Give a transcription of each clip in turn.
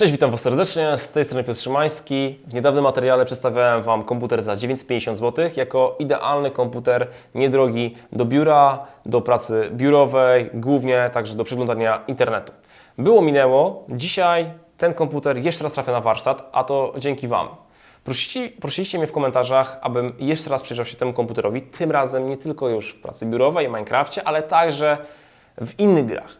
Cześć, witam Was serdecznie. Z tej strony Piotr Szymański. W niedawnym materiale przedstawiałem Wam komputer za 950 zł jako idealny komputer niedrogi do biura, do pracy biurowej, głównie także do przeglądania internetu. Było minęło, dzisiaj ten komputer jeszcze raz trafia na warsztat, a to dzięki Wam. Prosiliście, prosiliście mnie w komentarzach, abym jeszcze raz przyjrzał się temu komputerowi, tym razem nie tylko już w pracy biurowej, Minecrafcie, ale także w innych grach.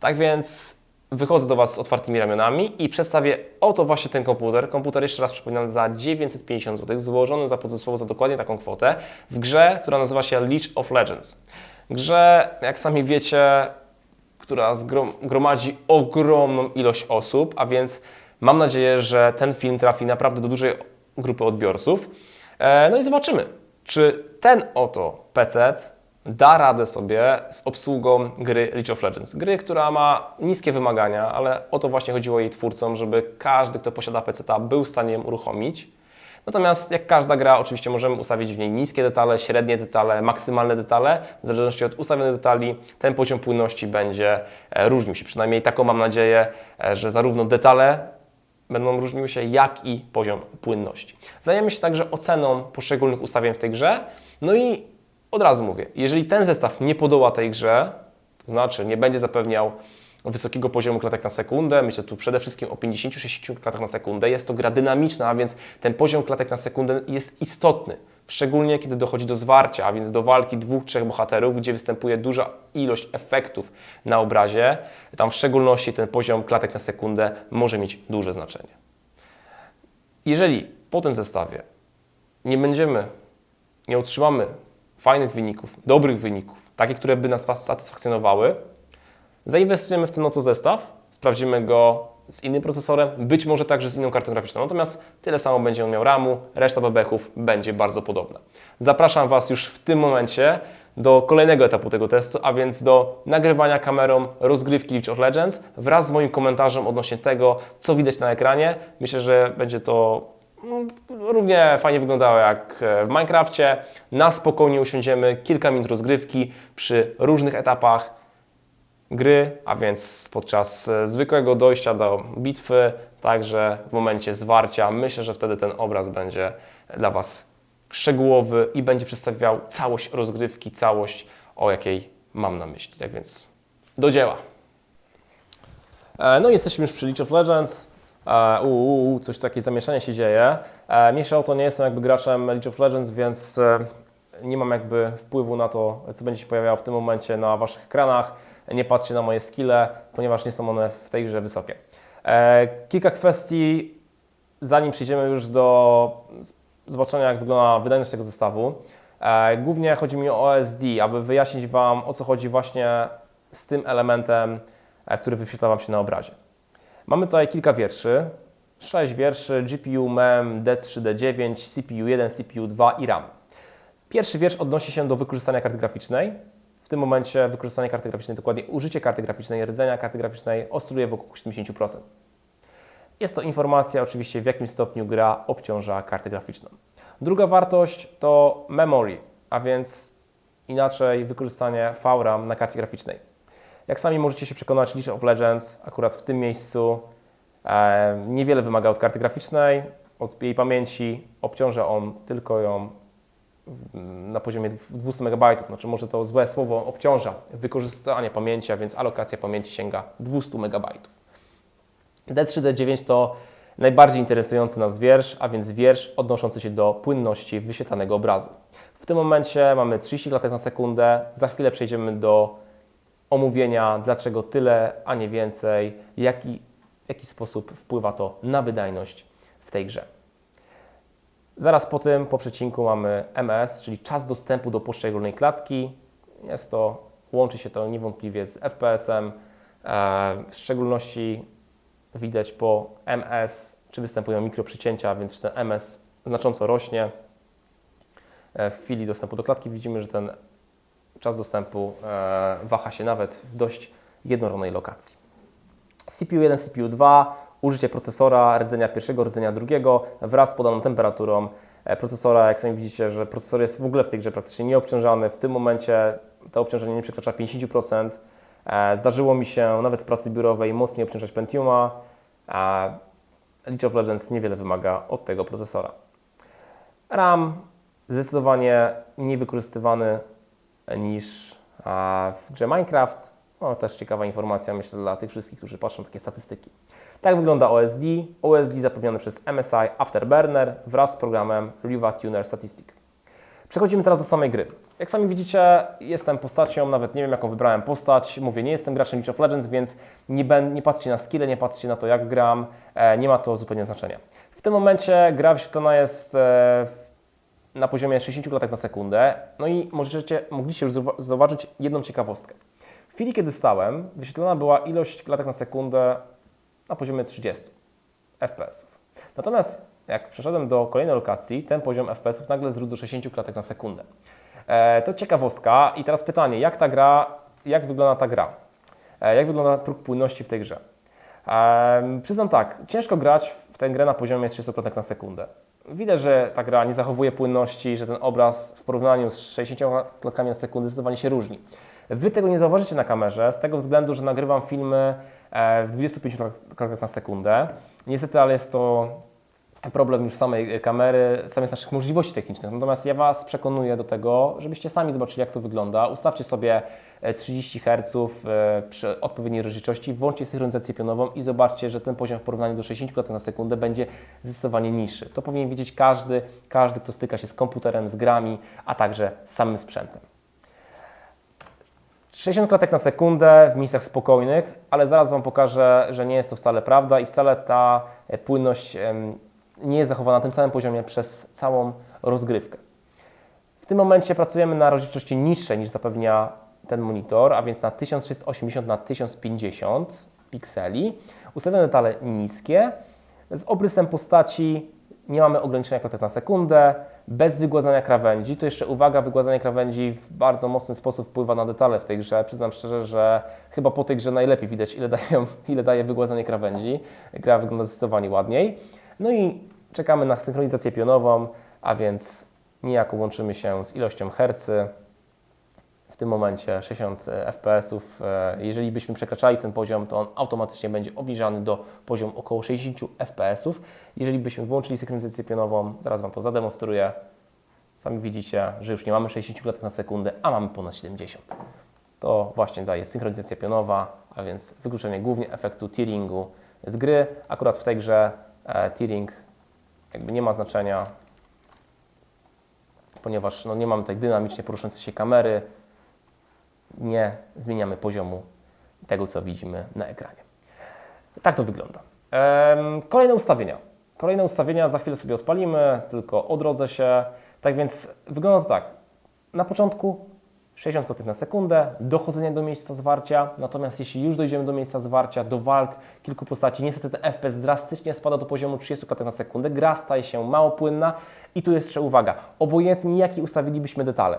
Tak więc wychodzę do Was z otwartymi ramionami i przedstawię oto właśnie ten komputer. Komputer, jeszcze raz przypominam, za 950 zł, złożony za podzespołowo za dokładnie taką kwotę, w grze, która nazywa się League of Legends. Grze, jak sami wiecie, która gromadzi ogromną ilość osób, a więc mam nadzieję, że ten film trafi naprawdę do dużej grupy odbiorców. E, No i zobaczymy, czy ten oto PC da radę sobie z obsługą gry League of Legends. Gry, która ma niskie wymagania, ale o to właśnie chodziło jej twórcom, żeby każdy, kto posiada PC, był w stanie ją uruchomić. Natomiast jak każda gra, oczywiście możemy ustawić w niej niskie detale, średnie detale, maksymalne detale. W zależności od ustawionych detali ten poziom płynności będzie e, różnił się. Przynajmniej taką mam nadzieję, e, że zarówno detale będą różniły się, jak i poziom płynności. Zajmiemy się także oceną poszczególnych ustawień w tej grze. No i od razu mówię, jeżeli ten zestaw nie podoła tej grze, to znaczy nie będzie zapewniał wysokiego poziomu klatek na sekundę, myślę tu przede wszystkim o 50-60 klatkach na sekundę, jest to gra dynamiczna, a więc ten poziom klatek na sekundę jest istotny. Szczególnie kiedy dochodzi do zwarcia, a więc do walki dwóch, trzech bohaterów, gdzie występuje duża ilość efektów na obrazie. Tam w szczególności ten poziom klatek na sekundę może mieć duże znaczenie. Jeżeli po tym zestawie nie będziemy, nie otrzymamy fajnych wyników, dobrych wyników, takich, które by nas satysfakcjonowały, zainwestujemy w ten oto zestaw, sprawdzimy go z innym procesorem, być może także z inną kartą graficzną. Natomiast tyle samo będzie on miał RAMu, reszta bebechów będzie bardzo podobna. Zapraszam Was już w tym momencie do kolejnego etapu tego testu, a więc do nagrywania kamerą rozgrywki League of Legends wraz z moim komentarzem odnośnie tego, co widać na ekranie. Myślę, że będzie to równie fajnie wyglądało jak w Minecrafcie. Na spokojnie usiądziemy, kilka minut rozgrywki przy różnych etapach gry, a więc podczas e, zwykłego dojścia do bitwy, także w momencie zwarcia. Myślę, że wtedy ten obraz będzie dla Was szczegółowy i będzie przedstawiał całość rozgrywki, całość, o jakiej mam na myśli. Tak więc do dzieła. E, No i jesteśmy już przy League of Legends. E, Uuu, uu, coś takie zamieszanie się dzieje. E, Mniejsza o to, nie jestem jakby graczem League of Legends, więc e, nie mam jakby wpływu na to, co będzie się pojawiało w tym momencie na Waszych ekranach. Nie patrzcie na moje skille, ponieważ nie są one w tej grze wysokie. E, Kilka kwestii, zanim przejdziemy już do zobaczenia, jak wygląda wydajność tego zestawu. E, Głównie chodzi mi o OSD, aby wyjaśnić Wam, o co chodzi właśnie z tym elementem, e, który wyświetla Wam się na obrazie. Mamy tutaj kilka wierszy, 6 wierszy, GPU, MEM, D3, D9, CPU 1, CPU 2 i RAM. Pierwszy wiersz odnosi się do wykorzystania karty graficznej. W tym momencie wykorzystanie karty graficznej, dokładnie użycie karty graficznej, rdzenia karty graficznej oscyluje wokół 70%. Jest to informacja oczywiście w jakim stopniu gra obciąża kartę graficzną. Druga wartość to memory, a więc inaczej wykorzystanie VRAM na karcie graficznej. Jak sami możecie się przekonać, League of Legends akurat w tym miejscu e, niewiele wymaga od karty graficznej, od jej pamięci, obciąża on tylko ją na poziomie 200 MB, znaczy może to złe słowo obciąża wykorzystanie pamięci, a więc alokacja pamięci sięga 200 MB. D3, D9 to najbardziej interesujący nas wiersz, a więc wiersz odnoszący się do płynności wyświetlanego obrazu. W tym momencie mamy 30 klatek na sekundę, za chwilę przejdziemy do omówienia, dlaczego tyle, a nie więcej, jaki, w jaki sposób wpływa to na wydajność w tej grze. Zaraz po tym, po przecinku mamy MS, czyli czas dostępu do poszczególnej klatki. Jest to, łączy się to niewątpliwie z FPS-em. E, W szczególności widać po MS, czy występują mikroprzycięcia, więc ten MS znacząco rośnie. E, W chwili dostępu do klatki widzimy, że ten czas dostępu e, waha się nawet w dość jednorodnej lokacji. CPU 1, CPU 2, użycie procesora rdzenia pierwszego, rdzenia drugiego wraz z podaną temperaturą e, procesora. Jak sami widzicie, że procesor jest w ogóle w tej grze praktycznie nieobciążany. W tym momencie to obciążenie nie przekracza 50%. E, Zdarzyło mi się nawet w pracy biurowej mocniej obciążać Pentiuma. League of Legends niewiele wymaga od tego procesora. RAM zdecydowanie mniej wykorzystywany niż w grze Minecraft. No, też ciekawa informacja, myślę, dla tych wszystkich, którzy patrzą takie statystyki. Tak wygląda OSD. OSD zapewniony przez MSI Afterburner wraz z programem Riva Tuner Statistic. Przechodzimy teraz do samej gry. Jak sami widzicie, jestem postacią, nawet nie wiem jaką wybrałem postać. Mówię, nie jestem graczem League of Legends, więc nie, ben, nie patrzcie na skille, nie patrzcie na to jak gram, e, nie ma to zupełnie znaczenia. W tym momencie gra wyświetlona jest e, na poziomie 60 klatek na sekundę. No i możecie, mogliście już zauwa- zauważyć jedną ciekawostkę. W chwili, kiedy stałem, wyświetlona była ilość klatek na sekundę na poziomie 30 FPS-ów. Natomiast jak przeszedłem do kolejnej lokacji, ten poziom FPS-ów nagle zrósł do 60 klatek na sekundę. E, to ciekawostka i teraz pytanie, jak ta gra, jak wygląda ta gra? E, jak wygląda próg płynności w tej grze? Em, przyznam tak, ciężko grać w tę grę na poziomie 30 klatek na sekundę. Widać, że ta gra nie zachowuje płynności, że ten obraz w porównaniu z 60 klatkami na sekundę zdecydowanie się różni. Wy tego nie zauważycie na kamerze z tego względu, że nagrywam filmy e, w 25 klatkach na sekundę. Niestety, ale jest to problem już samej e, kamery, samych naszych możliwości technicznych. Natomiast ja Was przekonuję do tego, żebyście sami zobaczyli, jak to wygląda. Ustawcie sobie e, 30 Hz e, przy odpowiedniej rozdzielczości, włączcie synchronizację pionową i zobaczcie, że ten poziom w porównaniu do 60 klatek na sekundę będzie zdecydowanie niższy. To powinien wiedzieć każdy, każdy, kto styka się z komputerem, z grami, a także z samym sprzętem. 60 klatek na sekundę w miejscach spokojnych, ale zaraz Wam pokażę, że nie jest to wcale prawda i wcale ta e, płynność nie jest zachowana na tym samym poziomie przez całą rozgrywkę. W tym momencie pracujemy na rozdzielczości niższej niż zapewnia ten monitor, a więc na 1680 na 1050 pikseli. Ustawione detale niskie. Z obrysem postaci nie mamy ograniczenia klatek na sekundę, bez wygładzania krawędzi. Tu jeszcze uwaga, wygładzanie krawędzi w bardzo mocny sposób wpływa na detale w tej grze. Przyznam szczerze, że chyba po tej grze najlepiej widać, ile, dają, ile daje wygładzanie krawędzi. Gra wygląda zdecydowanie ładniej. No i czekamy na synchronizację pionową, a więc niejako łączymy się z ilością hercy. W tym momencie 60 FPS-ów. E, Jeżeli byśmy przekraczali ten poziom, to on automatycznie będzie obniżany do poziomu około 60 FPS-ów. Jeżeli byśmy włączyli synchronizację pionową, zaraz Wam to zademonstruję. Sami widzicie, że już nie mamy 60 klatek na sekundę, a mamy ponad 70. To właśnie daje synchronizacja pionowa, a więc wykluczenie głównie efektu tearingu z gry. Akurat w tej grze e, tearing jakby nie ma znaczenia, ponieważ no, nie mamy tutaj dynamicznie poruszającej się kamery, nie zmieniamy poziomu tego, co widzimy na ekranie. Tak to wygląda. Kolejne ustawienia. Kolejne ustawienia za chwilę sobie odpalimy, tylko odrodzę się. Tak więc wygląda to tak. Na początku 60 klatek na sekundę, dochodzenie do miejsca zwarcia, natomiast jeśli już dojdziemy do miejsca zwarcia, do walk kilku postaci, niestety ten FPS drastycznie spada do poziomu 30 klatek na sekundę, gra staje się mało płynna i tu jest jeszcze uwaga, obojętnie jaki ustawilibyśmy detale.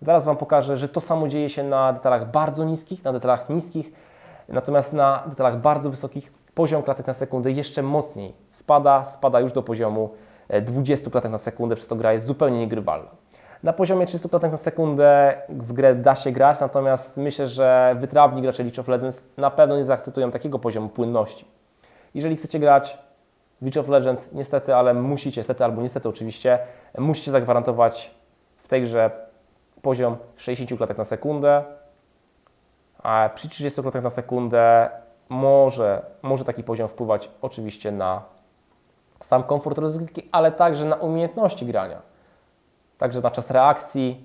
Zaraz Wam pokażę, że to samo dzieje się na detalach bardzo niskich, na detalach niskich, natomiast na detalach bardzo wysokich poziom klatek na sekundę jeszcze mocniej spada, spada już do poziomu e, 20 klatek na sekundę, przez co gra jest zupełnie niegrywalna. Na poziomie 300 klatek na sekundę w grę da się grać, natomiast myślę, że wytrawni gracze League of Legends na pewno nie zaakceptują takiego poziomu płynności. Jeżeli chcecie grać w League of Legends, niestety, ale musicie, niestety albo niestety oczywiście, musicie zagwarantować w tej grze poziom 60 klatek na sekundę, a przy 30 klatkach na sekundę może, może taki poziom wpływać oczywiście na sam komfort rozgrywki, ale także na umiejętności grania, także na czas reakcji,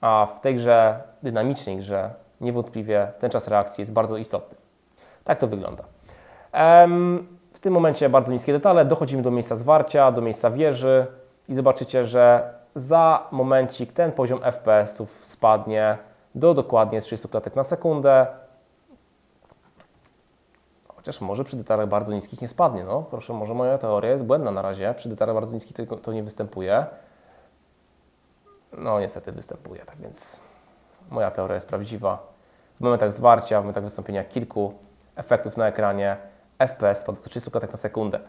a w tej grze, dynamicznej grze, niewątpliwie ten czas reakcji jest bardzo istotny. Tak to wygląda. W tym momencie bardzo niskie detale, dochodzimy do miejsca zwarcia, do miejsca wieży i zobaczycie, że za momencik ten poziom FPS-ów spadnie do dokładnie 30 klatek na sekundę. Chociaż może przy detalach bardzo niskich nie spadnie. No, proszę, może moja teoria jest błędna na razie. Przy detalach bardzo niskich to, to nie występuje. No, niestety występuje, tak więc moja teoria jest prawdziwa. W momentach zwarcia, w momentach wystąpienia kilku efektów na ekranie, FPS spada do 30 klatek na sekundę.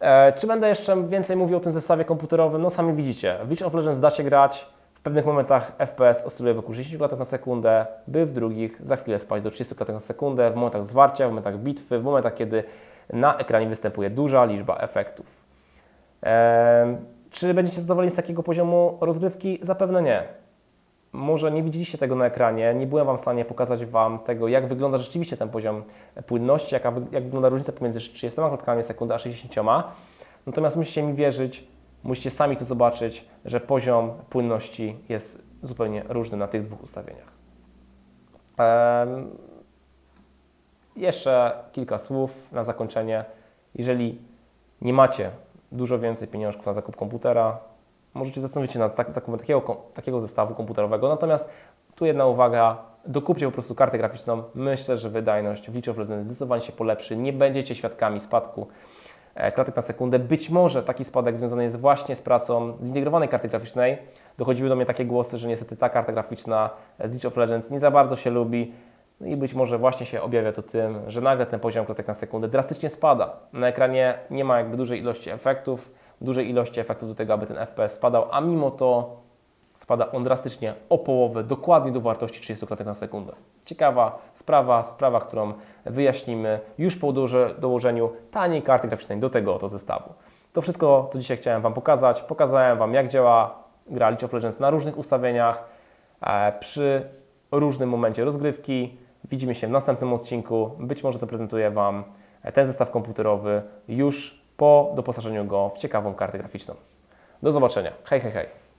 E, czy będę jeszcze więcej mówił o tym zestawie komputerowym? No sami widzicie, w League of Legends da się grać W pewnych momentach FPS oscyluje wokół 60 klatek na sekundę, by w drugich za chwilę spaść do 30 klatek na sekundę, w momentach zwarcia, w momentach bitwy, w momentach, kiedy na ekranie występuje duża liczba efektów. Ehm, czy będziecie zadowoleni z takiego poziomu rozgrywki? Zapewne nie. Może nie widzieliście tego na ekranie, nie byłem Wam w stanie pokazać Wam tego, jak wygląda rzeczywiście ten poziom płynności, jaka, jak wygląda różnica pomiędzy 30 klatkami na sekundę a 60. Natomiast musicie mi wierzyć, musicie sami to zobaczyć, że poziom płynności jest zupełnie różny na tych dwóch ustawieniach. Em, jeszcze kilka słów na zakończenie. Jeżeli nie macie dużo więcej pieniążków na zakup komputera, możecie zastanowić się nad zak- zakupem takiego, takiego zestawu komputerowego. Natomiast tu jedna uwaga, dokupcie po prostu kartę graficzną. Myślę, że wydajność w League of Legends zdecydowanie się polepszy. Nie będziecie świadkami spadku e, klatek na sekundę. Być może taki spadek związany jest właśnie z pracą zintegrowanej karty graficznej. Dochodziły do mnie takie głosy, że niestety ta karta graficzna z League of Legends nie za bardzo się lubi. No i być może właśnie się objawia to tym, że nagle ten poziom klatek na sekundę drastycznie spada. Na ekranie nie ma jakby dużej ilości efektów, dużej ilości efektów do tego, aby ten FPS spadał, a mimo to spada on drastycznie o połowę, dokładnie do wartości 30 klatek na sekundę. Ciekawa sprawa, sprawa, którą wyjaśnimy już po dołoże- dołożeniu taniej karty graficznej do tego oto zestawu. To wszystko, co dzisiaj chciałem Wam pokazać. Pokazałem Wam, jak działa gra League of Legends na różnych ustawieniach, e, przy różnym momencie rozgrywki. Widzimy się w następnym odcinku. Być może zaprezentuję Wam ten zestaw komputerowy już po doposażeniu go w ciekawą kartę graficzną. Do zobaczenia. Hej, hej, hej.